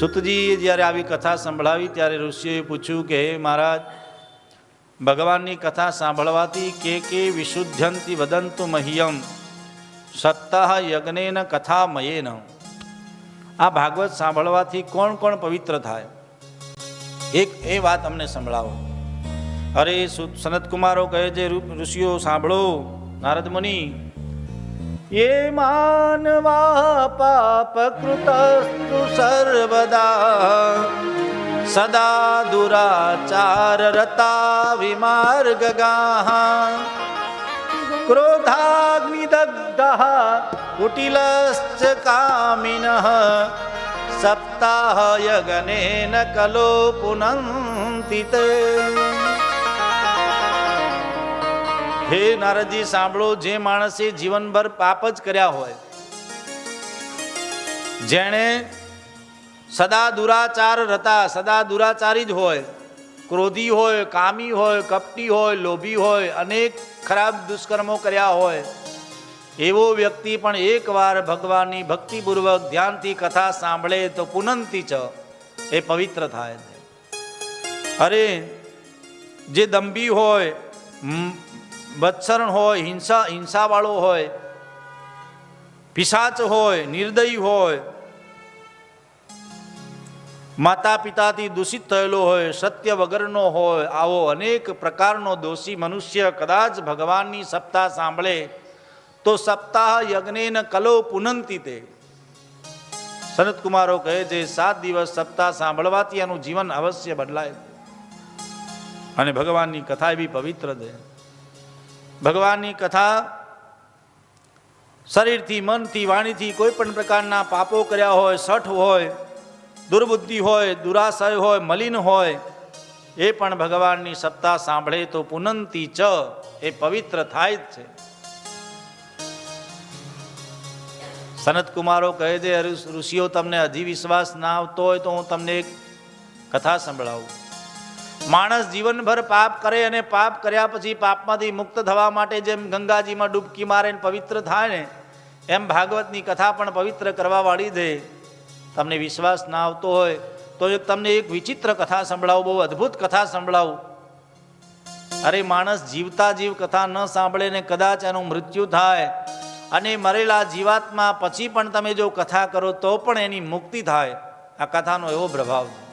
સુતજીએ જ્યારે આવી કથા સંભળાવી, ત્યારે ઋષિઓએ પૂછ્યું કે, હે મહારાજ, ભગવાનની કથા સાંભળવાથી કે કે વિશુદ્ધંતિ વદંતુ મહ્યમ સત્તા યજ્ઞેન કથા મયેન આ ભાગવત સાંભળવાથી કોણ કોણ પવિત્ર થાય? એક એ વાત અમને સંભળાવો. અરે સનતકુમારો કહે છે ઋષિઓ, સાંભળો, નારદ મુનિ ये मानवा पापकृतस्तु सर्वदा सदा दुराचाररता विमार्गगाः क्रोधाग्निदग्धः कुटिलश्च कामिनः सप्ताहयगनेन कलो पुनन्ति ते હે નારદજી, સાંભળો, જે માણસે જીવનભર પાપ જ કર્યા હોય, જેણે સદા દુરાચાર રતા, સદા દુરાચારી જ હોય, ક્રોધી હોય, કામી હોય, કપટી હોય, લોભી હોય, અનેક ખરાબ દુષ્કર્મો કર્યા હોય, એવો વ્યક્તિ પણ એકવાર ભગવાનની ભક્તિપૂર્વક ધ્યાનથી કથા સાંભળે તો પુનંતી ચ, એ પવિત્ર થાય અરે, જે દંભી હોય બત્સરણ હોય, હિંસા, હિંસાવાળો હોય, પિશાચ હોય, નિર્દયી હોય માતા પિતાથી દૂષિત થયેલો હોય, સત્ય વગરનો હોય, આવો અનેક પ્રકારનો દોષી મનુષ્ય કદાચ ભગવાનની સપ્તાહ સાંભળે, તો સપ્તાહ યજ્ઞેન કલો પુનંતી તે સનતકુમારો કહે છે, સાત દિવસ સપ્તાહ સાંભળવાથી એનું જીવન અવશ્ય બદલાય. અને ભગવાનની કથા એવી પવિત્ર છે. ભગવાનની કથા શરીરથી, મનથી, વાણીથી કોઈ પણ પ્રકારના પાપો કર્યા હોય, સઠ હોય, દુર્બુદ્ધિ હોય, દુરાશય હોય, મલિન હોય, એ પણ ભગવાનની સત્તા સાંભળે તો પુનંતી ચ, એ પવિત્ર થાય જ છે. સનત કુમારો કહે છે ઋષિઓ, તમને હજી વિશ્વાસ ના આવતો હોય તો હું તમને એક કથા સંભળાવું. માણસ જીવનભર પાપ કરે અને પાપ કર્યા પછી પાપમાંથી મુક્ત થવા માટે જેમ ગંગાજીમાં ડૂબકી મારે પવિત્ર થાય ને, એમ ભાગવતની કથા પણ પવિત્ર કરવા વાળી દે. તમને વિશ્વાસ ના આવતો હોય તો તમને એક વિચિત્ર કથા સંભળાવું, બહુ અદ્ભુત કથા સંભળાવું. અરે માણસ જીવતા જીવ કથા ન સાંભળે ને કદાચ એનું મૃત્યુ થાય અને મરેલા જીવાત્મા પછી પણ તમે જો કથા કરો તો પણ એની મુક્તિ થાય. આ કથાનો એવો પ્રભાવ છે.